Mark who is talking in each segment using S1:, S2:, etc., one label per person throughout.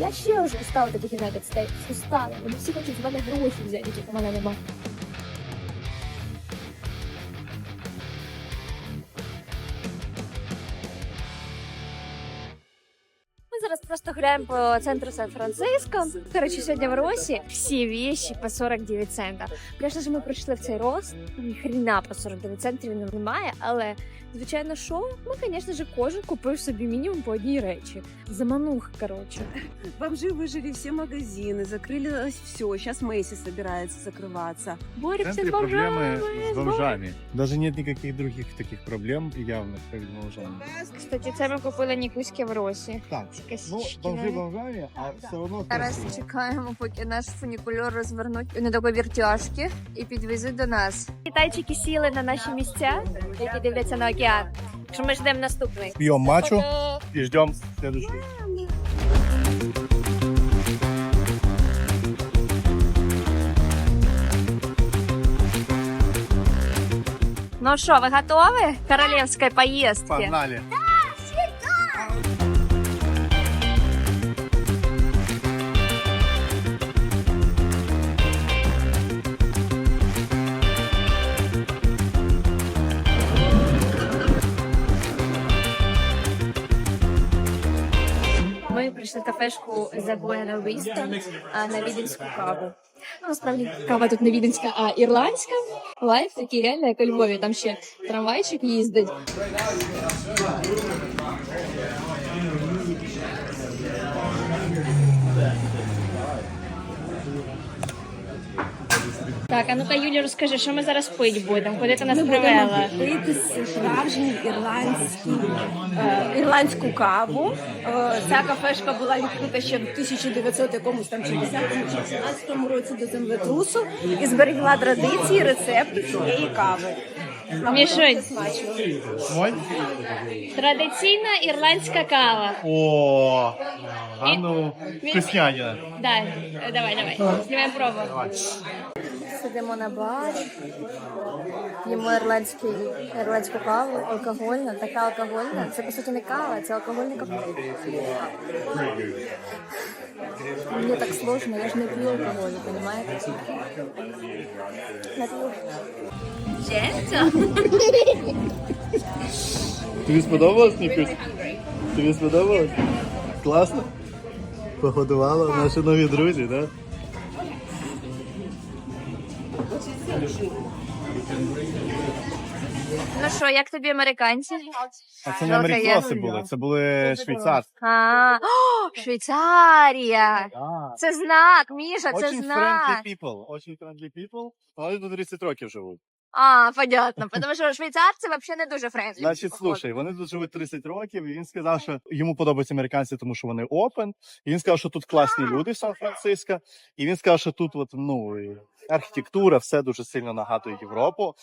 S1: Я ще вже устала таких United States. Устала. Вони всі хочуть з мене гроші взяти, тільки в мене нема. зараз просто гуляємо по центру Сан-Франциско. Коротше, сьогодні в Росі всі вещи по 49 цента. Звісно ж, ми прийшли в цей рост. Ні хрена по 49 центів він немає, але звичайно, що ми, звісно ж, кожен купив собі мінімум по одній речі. Заманух, коротше.
S2: Бомжи выжили все магазины, закрыли все. Сейчас Мэйси собирается закрываться.
S3: В
S1: Борються з
S3: центре проблемы
S1: бомжами.
S3: с бомжами. Даже нет никаких других таких проблем явных, как с бомжами.
S1: Кстати, це ми купили нікуськи в Росі.
S3: Так, ну, бомжи бомжами, а все равно
S1: Зараз чекаємо, поки наш фунікульор розвернуть на віртяшки і підвезуть до нас. Китайчики сіли на наші місця, які дивляться на океан. Що ми ждемо наступний.
S3: Пьем мачу и ждем следующий.
S1: Ну що, ви готові? Королівської поїздки.
S3: Погнали.
S1: Прийшли в кафешку The Буена Віста на віденську каву. Ну, насправді кава тут не віденська, а ірландська. Лайф такий реально, як у Львові. Там ще трамвайчик їздить. Так, а ну-ка, Юлі, розкажи, що ми зараз пить будемо? Куди ти нас привела?
S2: Пити справжній ірландський, е, ірландську каву. Е, ця кафешка була відкрита ще в 1900 якомусь там 60-му чи 17 році до землетрусу і зберегла традиції рецепти цієї кави.
S1: Мішень.
S2: Це
S1: Традиційна ірландська кава.
S3: О, а ну, вкуснятина.
S1: Да, давай, давай. Знімаємо пробу. Сидимо на барі, п'ємо ірландський, ірландську каву, алкогольна, така алкогольна. Це по суті не кава, це алкогольна кава. Мені так сложно, я ж не п'ю? Не п'ю. Чесно?
S3: Тобі сподобалось, Нікусь? Тобі сподобалось? Класно? Погодувала наші нові друзі, так? Да?
S1: Ну що, як тобі американці?
S3: А це не америкоси
S1: люблю.
S3: були, це були швейцарці.
S1: А, о, Швейцарія!
S3: Да.
S1: Це знак, Міша, це
S3: Очень
S1: знак.
S3: friendly people, очень friendly people. Вони тут 30 років живуть.
S1: А, понятно. Тому що швейцарці взагалі не дуже френдлі.
S3: Значить, слушай, вони тут живуть 30 років, і він сказав, що йому подобаються американці, тому що вони open. І він сказав, що тут класні люди в Сан-Франциско. І він сказав, що тут от, ну, і архітектура, все дуже сильно нагадує Європу.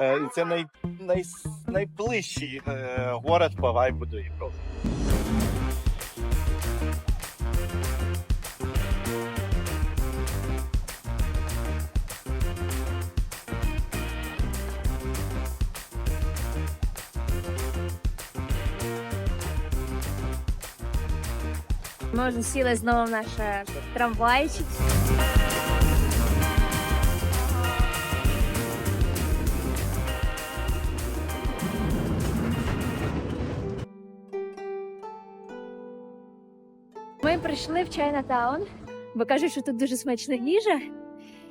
S3: Е, і це най, най, найближчий е, город по вайбу до Європи.
S1: Вже сіли знову в наш трамвайчик. Ми прийшли в Чайнатаун, бо кажуть, що тут дуже смачна їжа.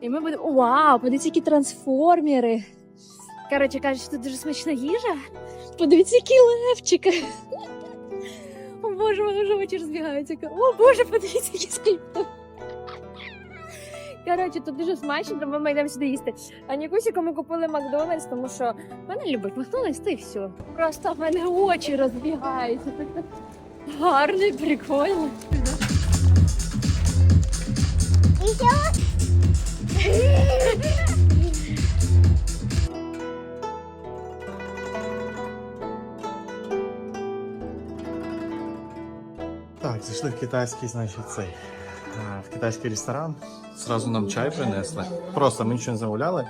S1: І ми будемо. Вау, подивіться, які трансформери. Коротше, кажуть, що тут дуже смачна їжа. Подивіться, які левчики. Боже, вже очі розбігаються. О боже, подивіться, які скульптури. Коротше, тут дуже смачно, тому ми йдемо сюди їсти. А Нікусіку ми купили Макдональдс, тому що вона любить Макдональдс, та й все. Просто в мене очі розбігаються. Гарно і
S3: зайшли в китайський, значить, цей. В китайський ресторан. Сразу нам чай принесли. Просто ми нічого не замовляли.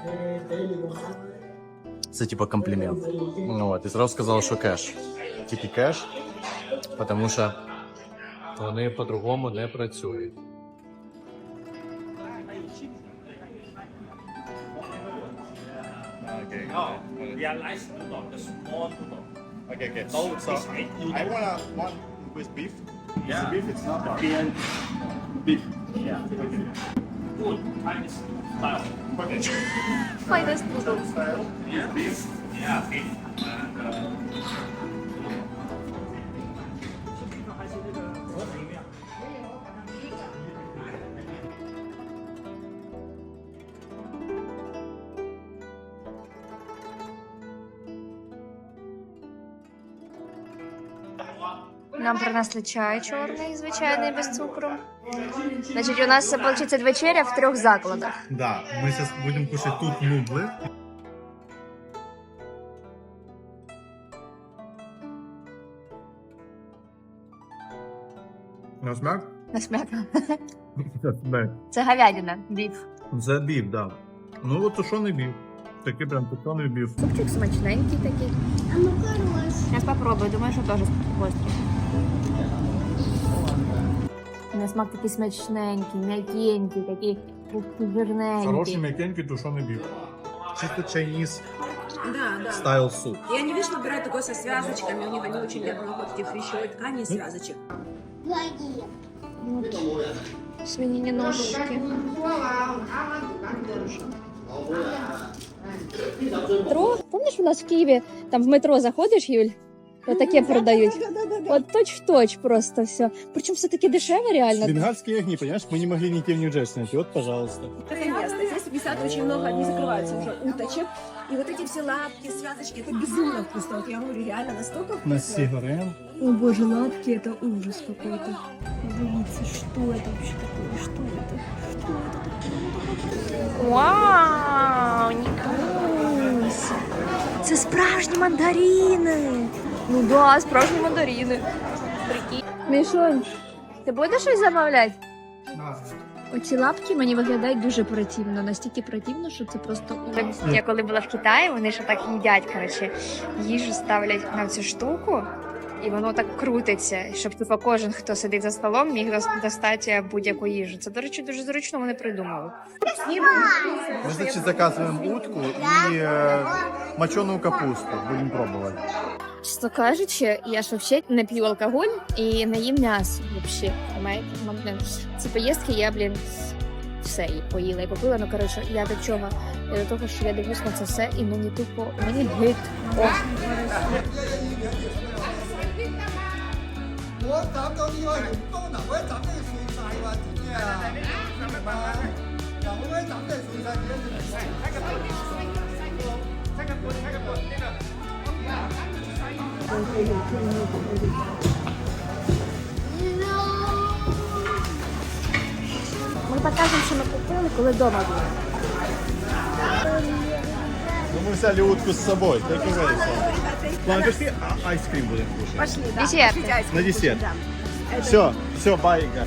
S3: Це типа комплімент. Ну от, і зразу сказали, що кеш. Тільки кеш. Тому що
S4: Вони по-другому не працюють.
S3: Okay.
S5: Yeah, nice noodle, the small noodle.
S3: Okay, okay.
S5: No,
S3: So
S5: it's.
S3: I want one with beef.
S5: Yeah.
S3: It's beef, it's not dark.
S5: Korean,
S3: Beef.
S5: yeah. Good Chinese style.
S3: Okay.
S1: Finest noodles.
S5: Yeah, beef. Yeah, beef. And, uh,
S1: Нам принесли чай чорний, звичайний, без цукру. Значить, у нас виходить вечеря в трьох закладах.
S3: Да, мы сейчас будем кушать тут нудлы. На смак?
S1: На смак. Це говядина, біф.
S3: Це біф, да. Ну от тушений біф. Такий прям тушений біф.
S1: Супчик смачненький такий. Зараз попробую, думаю, що теж гострий. На смак такий смачненький, м'якенький, такий жирненький.
S3: Хороший м'якенький тушений біф. Чисто чайніс
S2: Да, да.
S3: стайл суп.
S2: И они, видишь, выбирают такой со связочками. У них они очень нет много этих хрящевой ткани и связочек.
S1: Свинині ножки. Метро? Помниш, у нас в Києві там в метро заходиш, Юль? От таке продають. От точ в точ просто все. Причому все таке дешеве, реально.
S3: Бенгальские огни, понимаешь, мы не могли найти в Нью-Джерси найти. Вот, пожалуйста.
S2: Это место. Здесь висят очень много, они закрываются уже, уточек. И вот эти все лапки, связочки, это безумно вкусно. Вот я говорю, реально настолько
S3: На
S2: вкусно.
S3: сигарен.
S1: О боже, лапки, это ужас какой-то. Дивіться, що это вообще такое? Что это? Что это? Вау, нікусь. Це справжні мандарини. Ну да, справжні мандарини. Прикинь. Мішонь, ти будеш щось замовляти? Оці лапки мені виглядають дуже противно, настільки противно, що це просто ужас. Я коли була в Китаї, вони ще так їдять, коротше, їжу ставлять на цю штуку, і воно так крутиться, щоб типу, кожен, хто сидить за столом, міг дос- достати будь-яку їжу. Це, до речі, дуже зручно вони придумали.
S3: Мы, значит, заказываем утку и э, моченую капусту. Будем пробовать.
S1: Чесно кажучи, я ж взагалі не п'ю алкоголь і не їм м'ясо взагалі. Понимаєте? Ну, ці поїздки я, блін, все і поїла і попила. Ну коротше, я до чого? Я до того, що я дивлюсь на це все, і мені тупо мені гид. О. Ми покажемо, що ми купили, коли вдома були.
S3: Ну, мы взяли утку с собой. Так Ладно, а- айскрим будем кушать.
S2: Пошли, да.
S1: Десерт.
S3: На десерт.
S2: да.
S3: Все, все, бай, Игорь.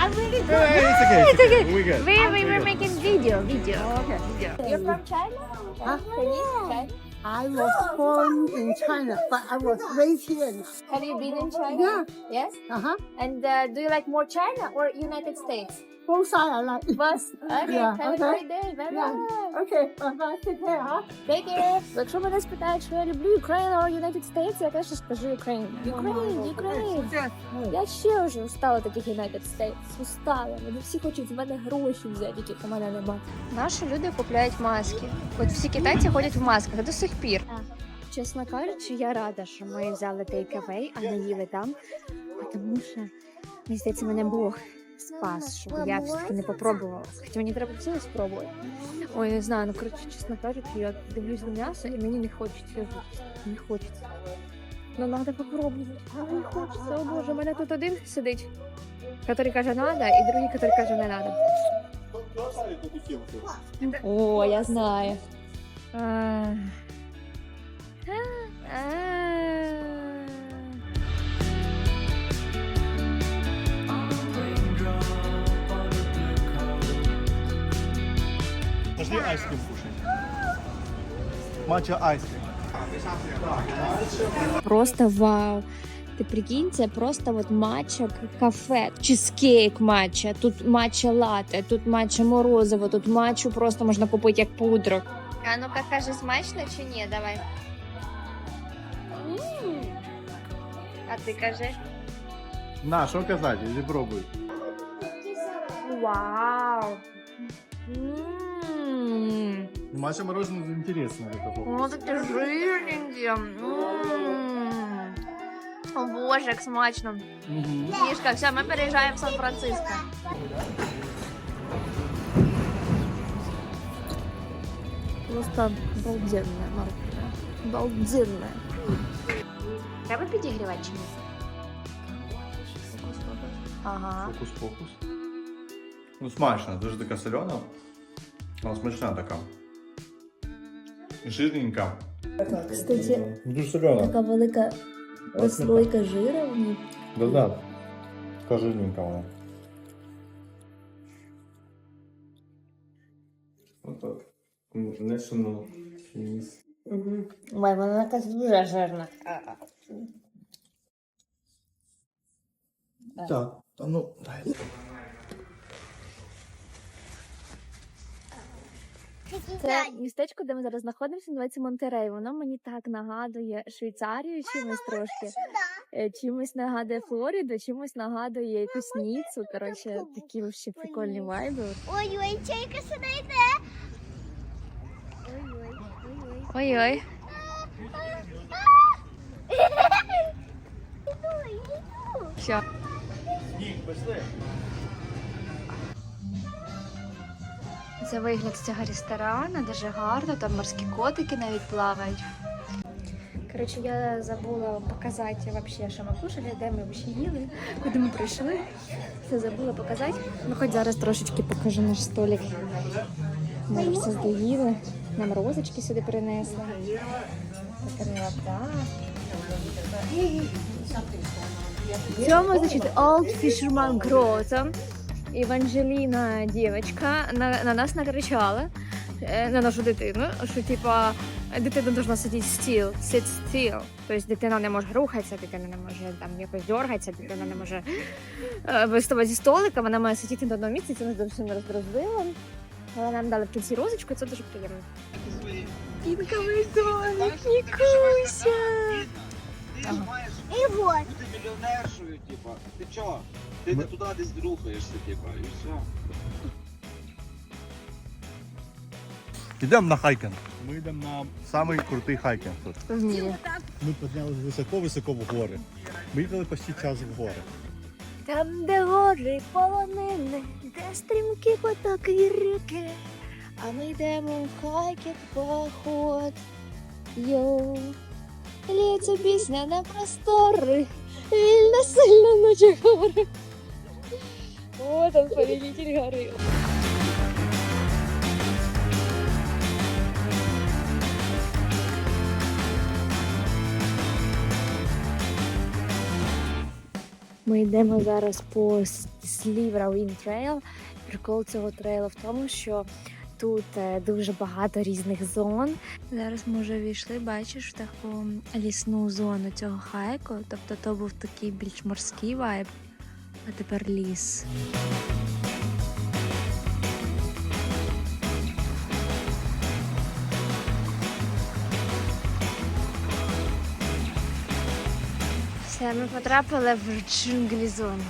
S1: I really
S3: Hey, it's okay, it's okay. We good.
S1: We, we were making video, video. Okay. video. You're from China?
S6: Huh?
S1: Chinese?
S6: I was born in China, but I was raised here.
S1: Have you been in China?
S6: Yeah.
S1: Yes?
S6: Uh huh.
S1: And uh, do you like more China or United States?
S6: Both sides I like.
S1: Both. Okay.
S6: Yeah,
S1: Have
S6: okay.
S1: a great day. Bye
S6: Yeah. Okay, bye bye. Take care, huh?
S1: Take care. Якщо мене спитають, що я люблю Україну or United States, я теж скажу Україну. Україн, Україн. Я ще вже устала таких United States. Устала. Вони всі хочуть з мене гроші взяти, яких у мене нема. Наші люди купляють маски. От всі китайці ходять в масках до сих пір. Чесно кажучи, я рада, що ми взяли тейк-авей, а не їли там. Тому що, мені здається, мене Бог спас, щоб я все-таки не попробувала. Хоча мені треба ціле спробувати. Ой, не знаю, ну коротше, чесно кажучи, я дивлюсь на м'ясо і мені не хочеться. Не хочеться. Ну, треба попробувати. Не хочеться, о боже, у мене тут один сидить, який каже надо, і другий, який каже не надо. О, я знаю.
S3: Пошли айскрим кушать. Матча айскрим.
S1: Просто вау. Ти прикинь, це просто от матча кафе, чизкейк матча, тут матча лате, тут матча морозиво, тут матчу просто можна купити як пудру. А ну-ка, каже, смачно чи ні? Давай. А ти кажи.
S3: На, що казати, іди пробуй.
S1: Вау! М.
S3: Маша мороженое интересно. это было.
S1: Воно таке жирненьке. М. О боже, як смачно.
S3: Мгм.
S1: Мішка, все, ми переїжджаємо в Сан-Франциско. Просто обалденне, Марк. Обалденне. Треба підігрівати чи ні? Ага.
S3: Фокус-фокус. Ну, смачно, дуже така солена. Але смачна така. Жирненька.
S1: Кстати,
S3: Дуже солена.
S1: така велика прослойка жиру в ній.
S3: Да-да. Така жирненька вона.
S4: Отак. National Cheese.
S1: Ой, вона якась дуже жирна.
S3: Так. А ну, дай.
S1: Це містечко, де ми зараз знаходимося, називається Монтерей. Воно мені так нагадує Швейцарію чимось трошки. Е, Чимось нагадує Флориду, чимось нагадує якусь Ніцу. Коротше, такі вообще прикольні вайби.
S7: Ой-ой, чайка сюди йде.
S1: Ой-ой. Все. Це вигляд з цього ресторану, дуже гарно, там морські котики навіть плавають. Коротше, я забула показати вообще, що ми кушали, де ми вообще їли, куди ми прийшли. Все забула показати. Ну, хоч зараз трошечки покажу наш столик. Ми все доїли. Нам розочки сюди принесли. Цьому, значить, Old Fisherman Grotto. Евангеліна дівчинка на, на нас накричала, е, на нашу дитину, що типа дитина должна сидіти стіл, sit still. Тобто дитина не може рухатися, дитина не може там якось дергатися, дитина не може е, виставати зі столика, вона має сидіти на одному місці, це нас дуже сильно роздразило. Але нам дали в кінці розочку, і це дуже приємно. Пінковий домик, Нікуся!
S7: І вот.
S8: Ти мільйонершою, типа. Ти чо? Ти не туди десь рухаєшся, типа, і все.
S3: Йдемо на хайкінг. Ми йдемо на самий крутий хайкінг тут.
S1: В мірі.
S3: Ми піднялися високо-високо в гори. Ми їхали почти час в гори.
S1: Там, де гори полонини, де стрімкі потоки ріки, а ми йдемо в хайкет поход. Йоу, лється пісня на простори, вільно сильно ночі гори. О, там повелитель гори. Ми йдемо зараз по Слівра Равін Trail. Прикол цього трейлу в тому, що тут е, дуже багато різних зон. Зараз ми вже війшли, бачиш, в таку лісну зону цього хайку. Тобто то був такий більш морський вайб, а тепер ліс. Все, ми потрапили в джунглі зону.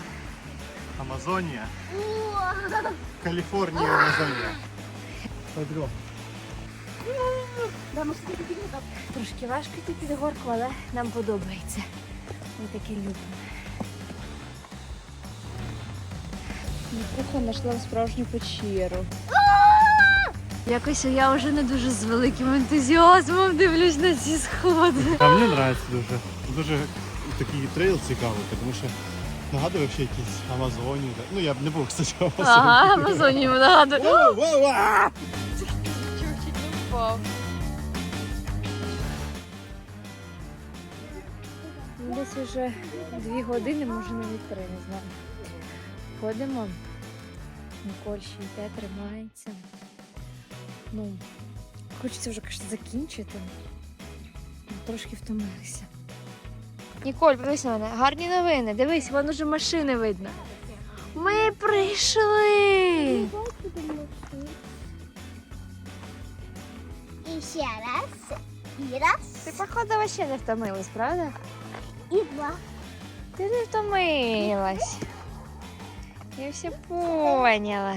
S3: Амазонія. Каліфорнія, Амазонія. Подро.
S1: Трошки важко йти під горку, але нам подобається. Ми такі любимо. Куха знайшла справжню печеру. Якось я вже не дуже з великим ентузіазмом дивлюсь на ці сходи.
S3: А мені подобається дуже. Дуже такий трейл цікавий, тому що нагадує ще якісь Амазонію. Ну я б не був, кстати, в Амазонії.
S1: Ага, Амазонію! Чуть не впав. Ну, Десь уже дві години, може навіть три, не знаю. Ходимо. Ніколь ще йде, тримається. Ну, хочеться вже, конечно, закінчити. Трошки втомилися. Ніколь, подивись на мене. Гарні новини. Дивись, вон уже машини видно. Ми прийшли.
S7: І ще раз. І раз.
S1: Ти, походу, вообще не втомилась, правда?
S7: І два.
S1: Ти не втомилась. Я все поняла.